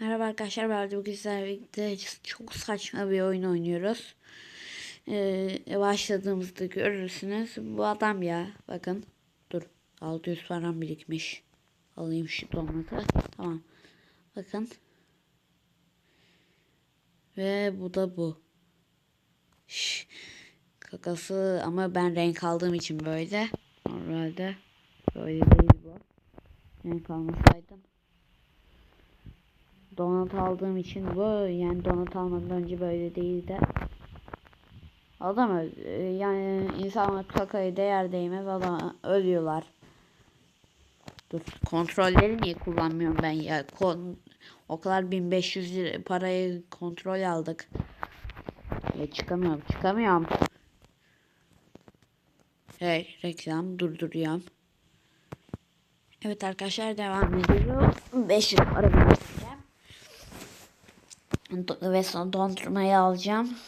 Merhaba arkadaşlar, ben bugün sizlerle birlikte çok saçma bir oyun oynuyoruz. Ee, başladığımızda görürsünüz. Bu adam ya, bakın. Dur, 600 param birikmiş. Alayım şu donatı. Tamam. Bakın. Ve bu da bu. Şş, kakası ama ben renk aldığım için böyle. Normalde böyle değil bu. Renk almasaydım. Donat aldığım için bu yani donat almadan önce böyle değildi. Adam. Yani insanlar kakaya değer değmez adam ölüyorlar. Dur kontrolleri niye kullanmıyorum ben ya? Kon o kadar 1500 lira parayı kontrol aldık. Ya çıkamıyorum çıkamıyorum. Hey reklam durduruyorum. Evet arkadaşlar devam ediyoruz. 500 para Ve sonra dondurmayı alacağım.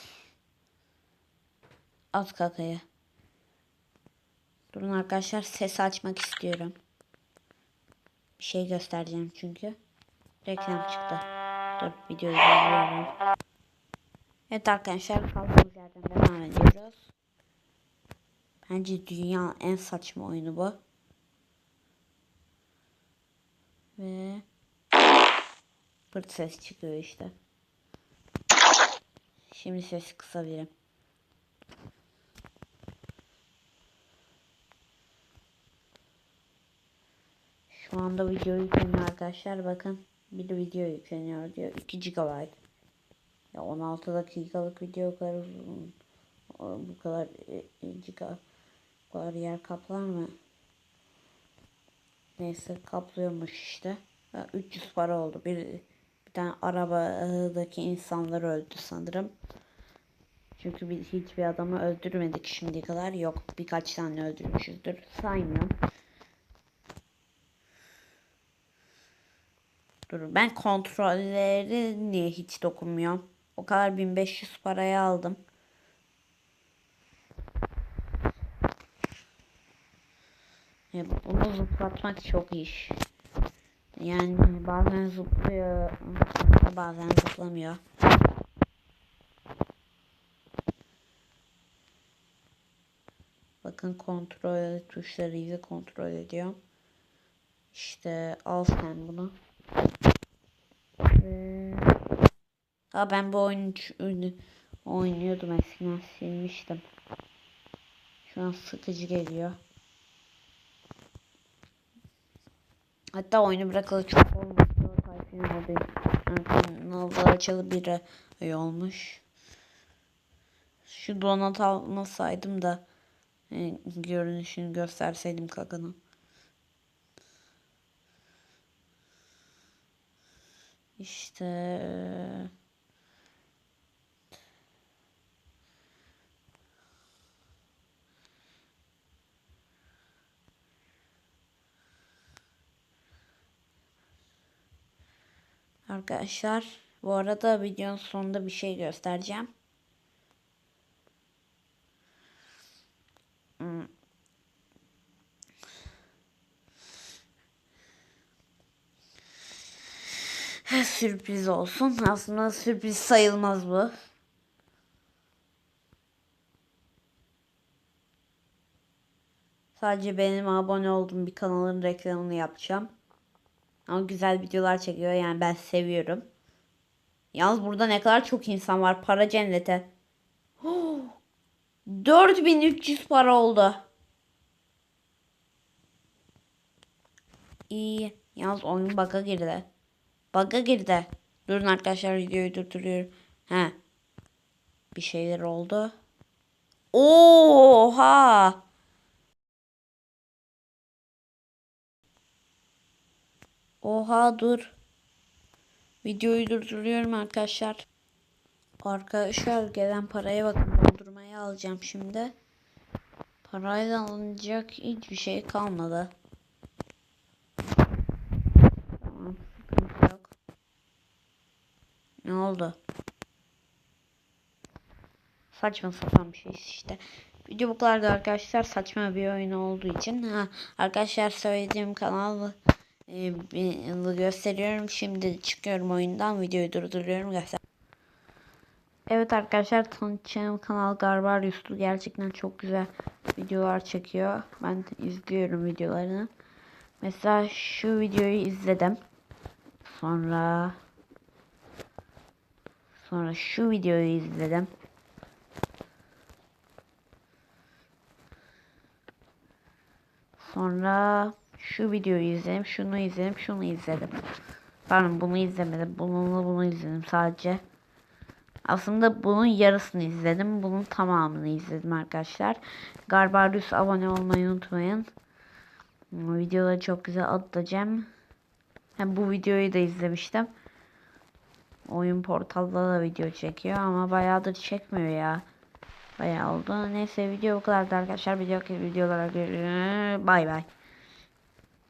At kakayı. Durun arkadaşlar ses açmak istiyorum. Bir şey göstereceğim çünkü. Reklam çıktı. Dur videoyu durduruyorum. Evet arkadaşlar kaldığımız yerden devam ediyoruz. Bence dünyanın en saçma oyunu bu. Ve pırt ses çıkıyor işte. Şimdi sesi kısabilirim. Şu anda video yükleniyor arkadaşlar. Bakın bir de video yükleniyor diyor. 2 GB. Ya 16 dakikalık video kadar uzun. Bu kadar e, e, giga yer kaplar mı? Neyse kaplıyormuş işte. Ha, 300 para oldu. Bir, tane arabadaki insanlar öldü sanırım. Çünkü biz hiçbir adamı öldürmedik şimdiye kadar. Yok birkaç tane öldürmüşüzdür. Saymıyorum. Dur ben kontrolleri niye hiç dokunmuyorum? O kadar 1500 paraya aldım. Bunu zıplatmak çok iş. Yani bazen zıplıyor, bazen zıplamıyor. Bakın kontrol tuşlarıyla kontrol ediyorum. İşte al sen bunu. Ha ben bu oyunu oynuyordum eskiden silmiştim. Şu an sıkıcı geliyor. Hatta oyunu bırakalı çok olmuş. Tayfun abi. Kanalda açalı bir ay olmuş. Şu donat almasaydım da e, görünüşünü gösterseydim kakanın. İşte e, Arkadaşlar bu arada videonun sonunda bir şey göstereceğim. Hmm. Sürpriz olsun. Aslında sürpriz sayılmaz bu. Sadece benim abone olduğum bir kanalın reklamını yapacağım. Ama güzel videolar çekiyor yani ben seviyorum. Yalnız burada ne kadar çok insan var. Para cennete. 4300 para oldu. İyi. Yalnız oyun bug'a girdi. Bug'a girdi. Durun arkadaşlar videoyu durduruyorum. He. Bir şeyler oldu. Oha! Oha dur. Videoyu durduruyorum arkadaşlar. Arkadaşlar gelen paraya bakın. Dondurmayı alacağım şimdi. Parayla alınacak hiçbir şey kalmadı. Ne oldu? Saçma sapan bir şey işte. Video bu kadardı arkadaşlar. Saçma bir oyun olduğu için. Ha, arkadaşlar söylediğim kanal e, gösteriyorum. Şimdi çıkıyorum oyundan. Videoyu durduruyorum. Göster. Evet arkadaşlar tanıtacağım kanal Garbarius'tu. Gerçekten çok güzel videolar çekiyor. Ben izliyorum videolarını. Mesela şu videoyu izledim. Sonra sonra şu videoyu izledim. Sonra şu videoyu izledim, şunu izledim, şunu izledim. Pardon bunu izlemedim. Bununla bunu izledim sadece. Aslında bunun yarısını izledim. Bunun tamamını izledim arkadaşlar. Garbarius abone olmayı unutmayın. Videoları çok güzel atacağım. Hem bu videoyu da izlemiştim. Oyun portalda da video çekiyor ama bayağıdır çekmiyor ya. Bayağı oldu. Neyse video bu kadardı arkadaşlar. Video videolara görüşürüz. Bay bay.